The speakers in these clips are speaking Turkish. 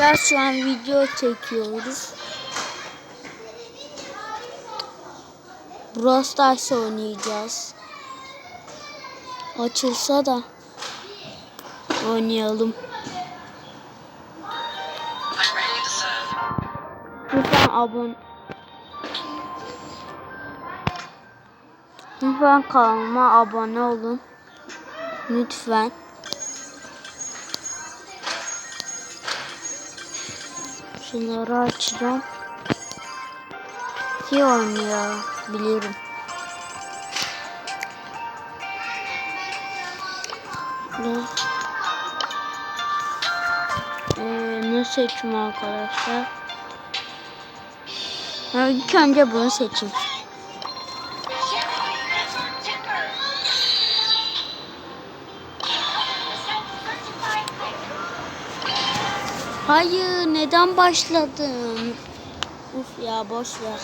Ya şu an video çekiyoruz. Brawl Stars oynayacağız. Açılsa da oynayalım. Lütfen abone Lütfen kanalıma abone olun. Lütfen. Şunları açacağım. Ki oynayabilirim. Ne? Ee, ne seçim arkadaşlar? Ha, ilk önce bunu seçeyim. Hayır, neden başladın? Uf ya boş ver.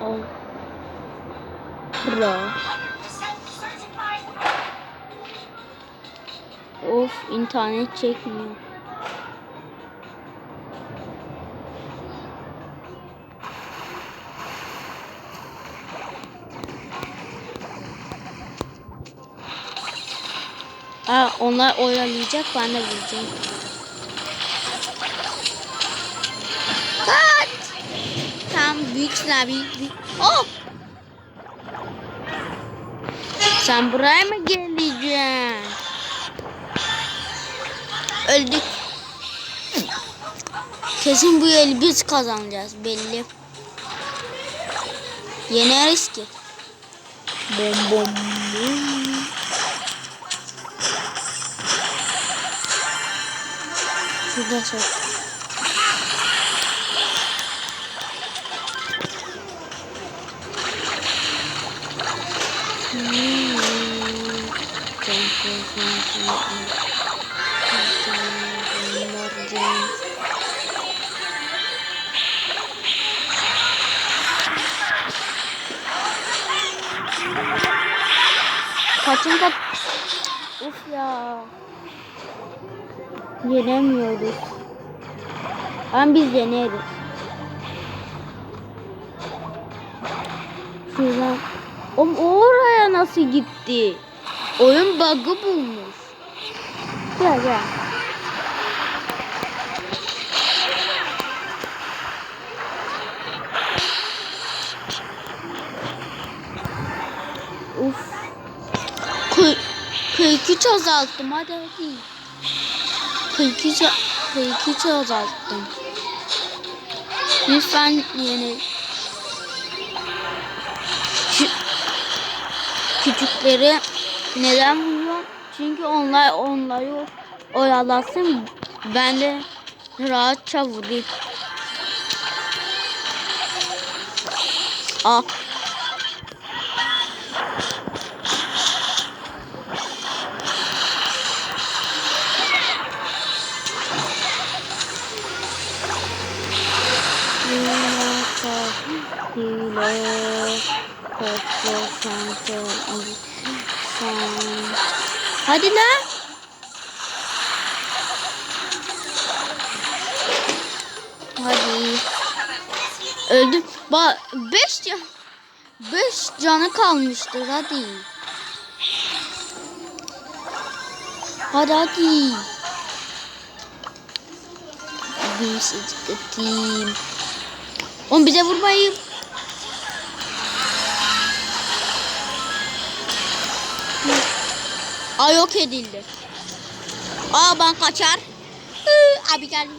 Al. Pro. Of internet çekmiyor. Onlar oyalayacak ben de vuracağım. Kaç! Tam büyük silah büyük büyük. Hop! Sen buraya mı geleceksin? Öldük. Kesin bu eli biz kazanacağız belli. Yeneriz ki. Bom bom bom. Şurada sok. Kaçın kat... Uf ya. Yenemiyoruz. Ama biz yeneriz. Şuradan. Oğlum oraya nasıl gitti? Oyun bug'ı bulmuş. Gel gel. Uf. Kı 43 azalttım hadi hadi. 42 ça- 42 azalttım. Lütfen yeni Kü- küçükleri neden vuruyorum? Çünkü onlar onları oyalasın ben de rahatça vurayım. Ah. Hadi lan. Hadi. Öldüm. Ba 5 can 5 canı kalmıştır hadi. Hadi hadi. Bir sıçkatayım. Oğlum bize vurmayın. Aa yok edildi. Aa ben kaçar. Hı, abi geldi.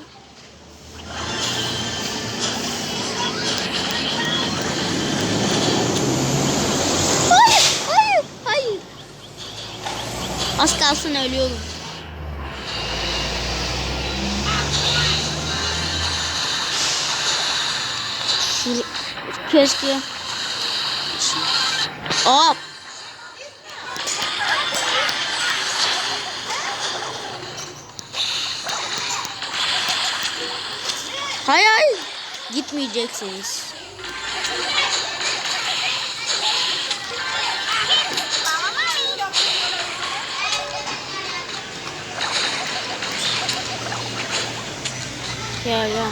Hayır, hayır, hayır. Az kalsın ölüyorum. Şur keşke. Aa. Hay hay. Gitmeyeceksiniz. Ya ya.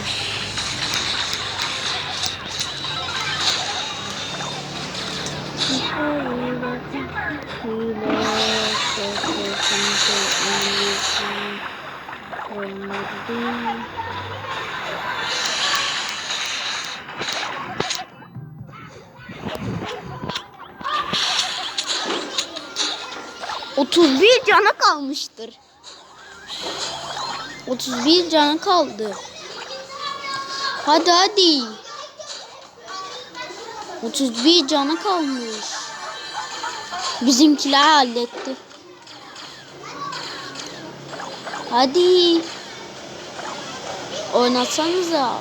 Olmadı değil? 31 cana kalmıştır. 31 canı kaldı. Hadi hadi. 31 canı kalmış. Bizimkiler halletti. Hadi. Oynatsanıza.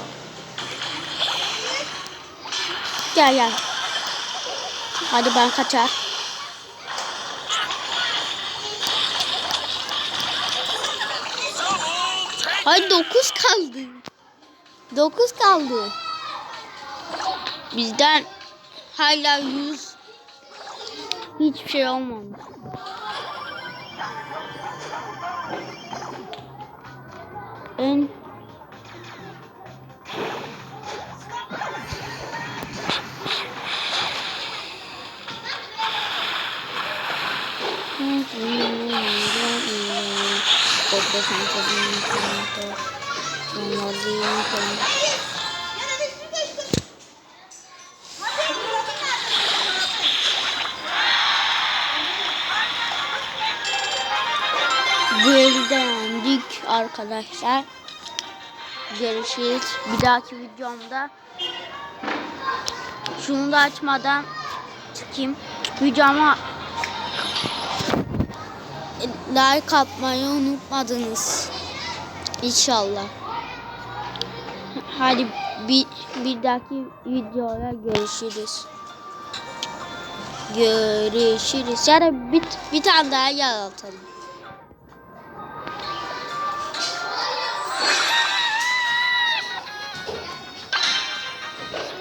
Gel gel. Hadi ben kaçar. Hadi 9 kaldı. 9 kaldı. Bizden hala 100 hiçbir şey olmamış. En Gerilendik arkadaşlar. Görüşürüz. Bir dahaki videomda şunu da açmadan çıkayım. Videoma like atmayı unutmadınız. İnşallah. Hadi bir, bir dahaki videoya görüşürüz. Görüşürüz. Ya da bir, bir tane daha yaratalım.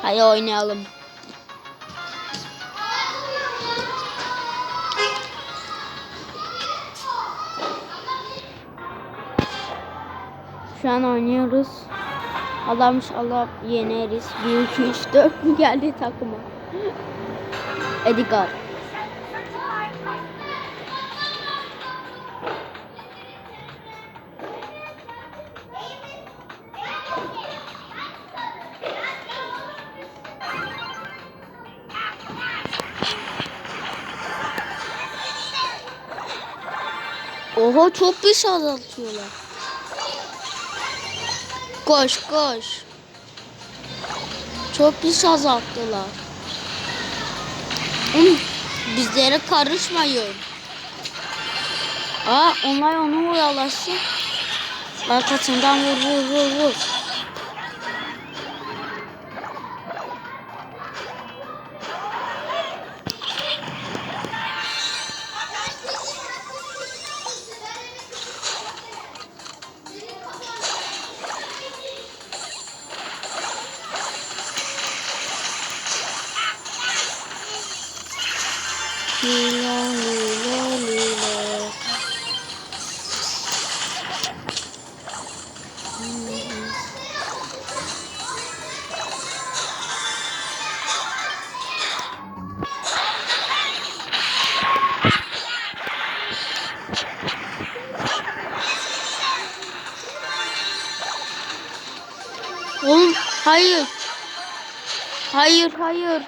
Hadi oynayalım. Şu an oynuyoruz. Allah inşallah yeneriz. 1, 2, 3, 4 mü geldi takıma? Edgar. Oha çok bir şey. Koş koş. Çok pis azalttılar. Bizlere karışmayın. Aa onlar onu oyalasın. Arkasından vur vur vur vur. Oğlum hayır. Hayır hayır.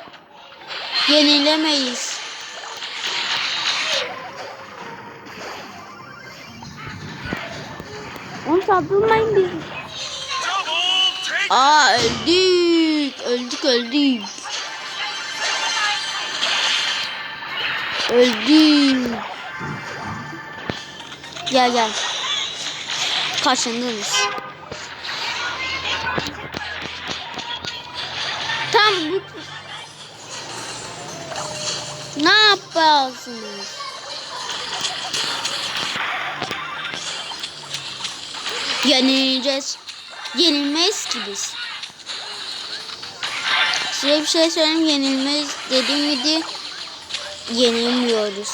Yenilemeyiz. Oğlum saldırmayın biz. Aa öldük. Öldük öldük. Öldük. Gel gel. Kaçındınız. Tam bu... Ne yapıyorsunuz? Yenileceğiz. Yenilmeyiz ki biz. Size bir şey söyleyeyim yenilmeyiz dediğim miydi? Yenilmiyoruz.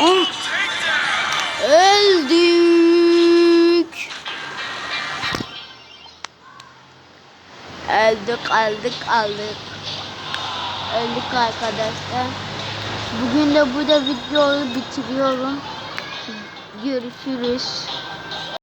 Oğlum, Öldük aldık aldık. Öldük arkadaşlar. Bugün de burada videoyu bitiriyorum. Görüşürüz.